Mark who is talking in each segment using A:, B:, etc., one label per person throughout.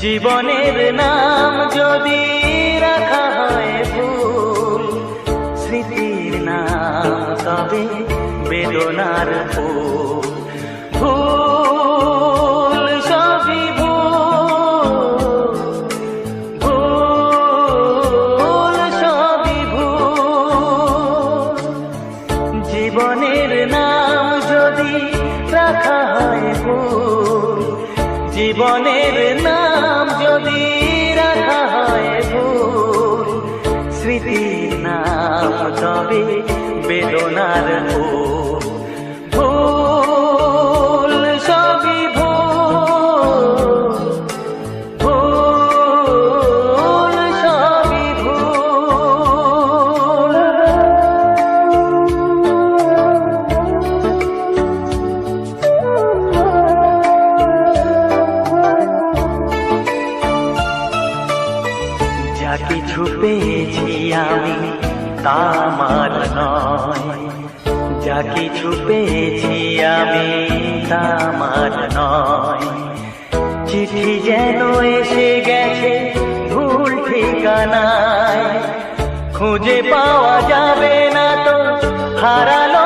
A: জীবনের নাম যদি রাখা হয় ভুল, স্মৃতির নাম তবে বেদনার ফুল ভুল সবই ভুল। ভুল সবই ভুল। জীবনের নাম যদি রাখা হয় ভুল, জীবনের নাম বেদনার ফুল। কিছু পেয়েছি আমি, তা আমার নয়। চিঠি যেন এসে গেছে ভুল ঠিকানায়। খুঁজে পাওয়া যাবে না তো হারালো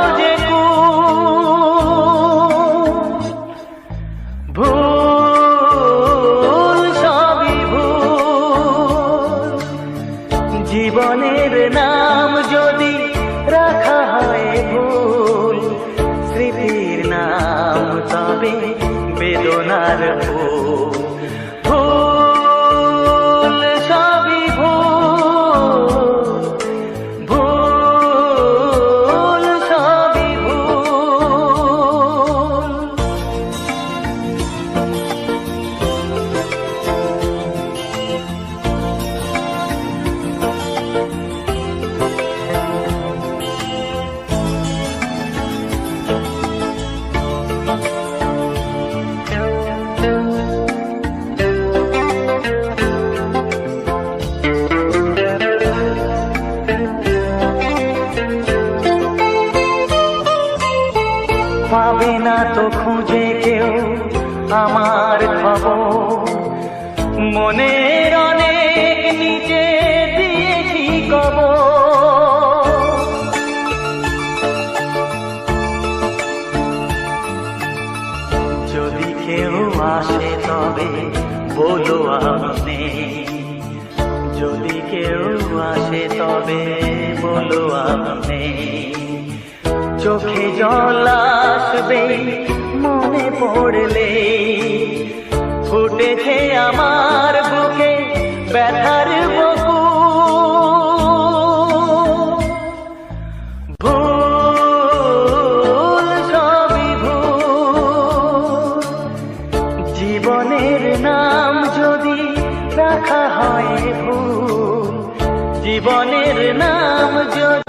A: বেদনার আমার খবর মনের অনেক নিচে দিয়েছি কবর। যদি কেউ আসে তবে বলো আমি যদি কেউ আসে তবে বলো আমি চোখে জল আসবে মনে পড়লে ফুটেছে আমার বুকে ব্যথার বকু। ভুল সবই জীবনের নাম যদি রাখা হয় ভুল, জীবনের নাম যদি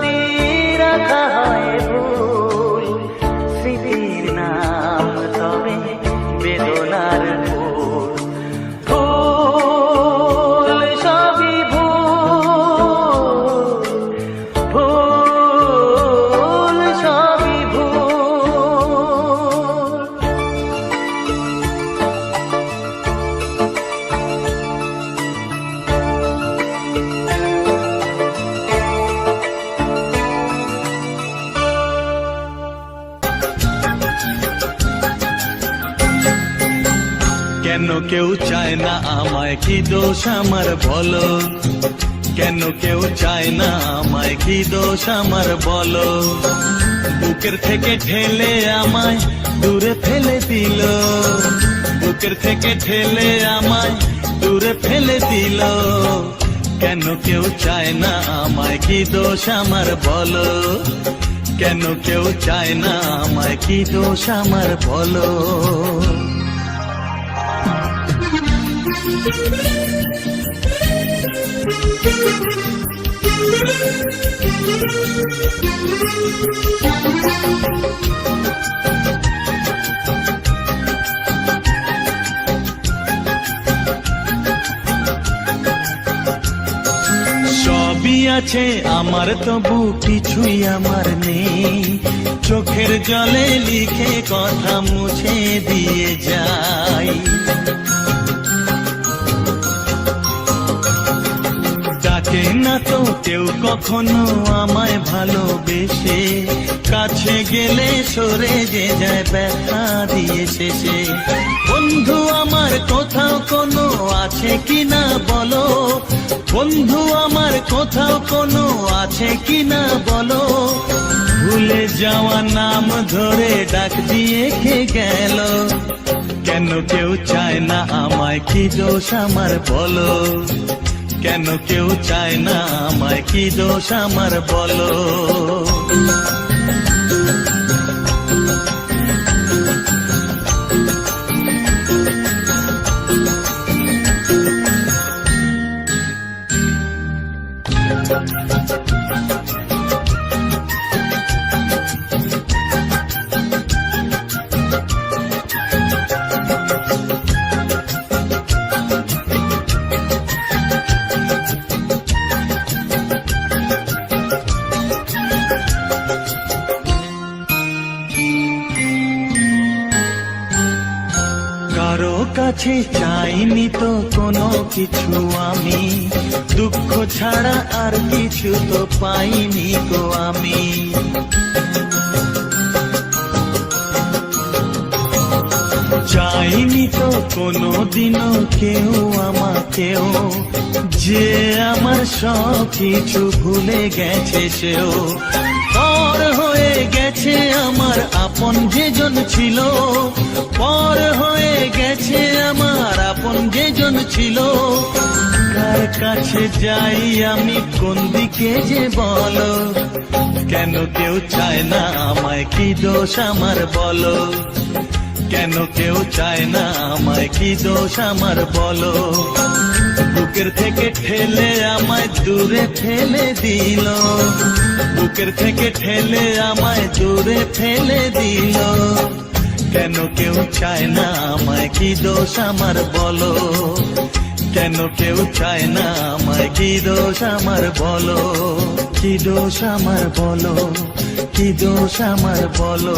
B: কেউ চায় না আমায় কি দোষ আমার বলো? কেন কেউ চায় না আমায় কি দোষ আমার বলো? বুকের থেকে ঠেলে আমায় দূরে ফেলে দিল। বুকের থেকে ঠেলে আমায় দূরে ফেলে দিল। কেন কেউ চায় না আমায় কি দোষ আমার বলো? কেন কেউ চায় না আমায় কি দোষ আমার বলো? সবই আছে আমার তবু কিছুই আমার নেই। চোখের জলে লিখে কথা মুছে দিয়ে যাই কখনো আমায় ভালোবেসে, কাছে গেলে সরে যে যায় ব্যথা দিয়ে শেষে। বন্ধু, আমার কোথাও কোনো আছে কি না বলো? বন্ধু, আমার কোথাও কোনো আছে কি না বলো? ভুলে যাওয়া নাম ধরে ডাক দিয়ে কে গেল? কেন কেউ চায় না আমায় কি দোষ আমার বলো? কেন কেউ চায় না আমায়? কি দোষ আমার বলো? কারও কাছে চাইনি তো কোনো কিছু আমি। দুঃখ ছাড়া আর কিছু তো পাইনি গো আমি। চাইনি তো কোনো দিনও কেউ আমাকেও। যে আমার সব কিছু ভুলে গেছে সেও। হয়ে গেছে আমার আপন যেজন ছিল। পর হয়ে গেছে আমার আপন যেজন ছিল। কার কাছে যাই আমি কোন দিকে যে বলো? কেন কেউ চায় না আমায় কি দোষ আমার বলো? কেন কেউ চায় না আমায় কি দোষ আমার বলো? বুকের থেকে ঠেলে আমায় দূরে ফেলে দিল। বুকের থেকে ঠেলে আমায় জোরে ফেলে দিল। কেন কেউ চায় না আমায় কি দোষ আমার বলো? কেন কেউ চায় না আমায় কি দোষ আমার বলো? কি দোষ আমার বলো? কি দোষ আমার বলো?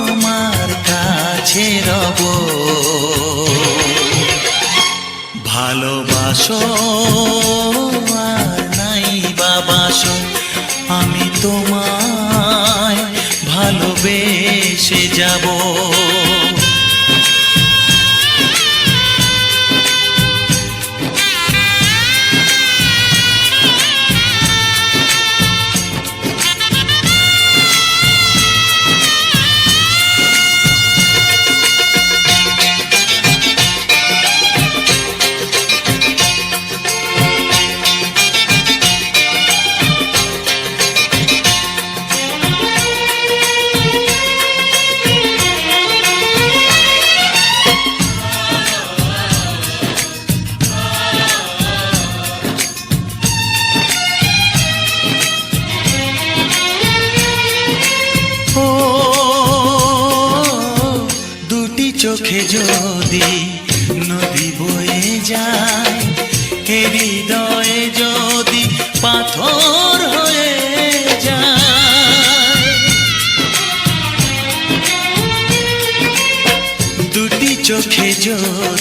B: কাছে রব ভালোবাসো নাই বাবাসো আমি তোমায় ভালোবেসে যাব।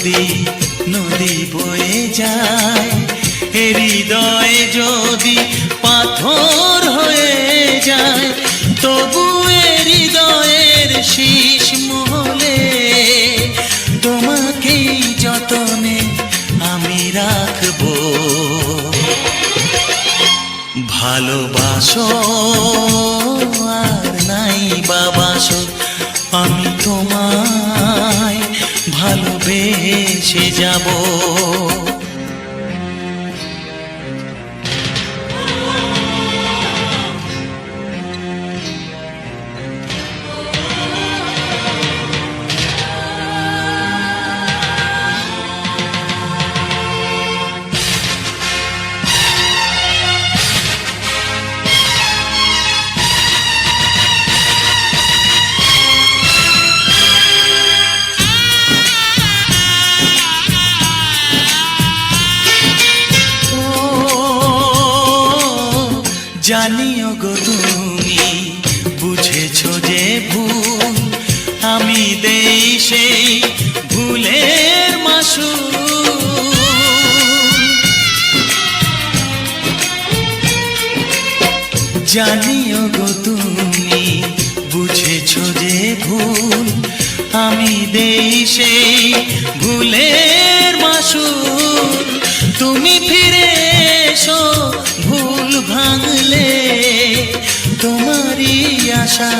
B: যদি নদী বয়ে যায়। হৃদয়ে যদি পাথর হয়ে যায়, তবু হৃদয়ের শীষ মহলে তোমাকেই যতনে আমি রাখব। ভালোবাসো ভালোবেসে যাব।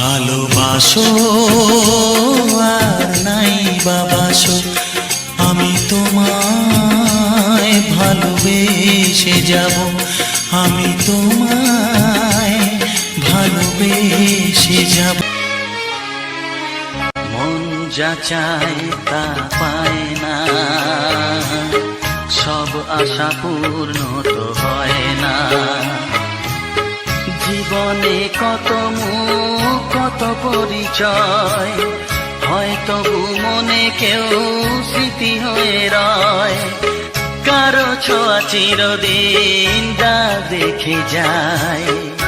B: ভালোবাসো আর নাই বাবাসো। আমি তোমায় ভালোবেসে যাব। আমি তোমায় ভালোবেসে যাব। মন যা চায় তা পায় না। সব আশা পূর্ণ তো হয় না। জীবনে কত মুখ কত পরিচয়। হয়তো মনে কেউ স্মৃতি হয়ে রয়। কারও ছোঁয়া চিরদিন দা দেখে যায়।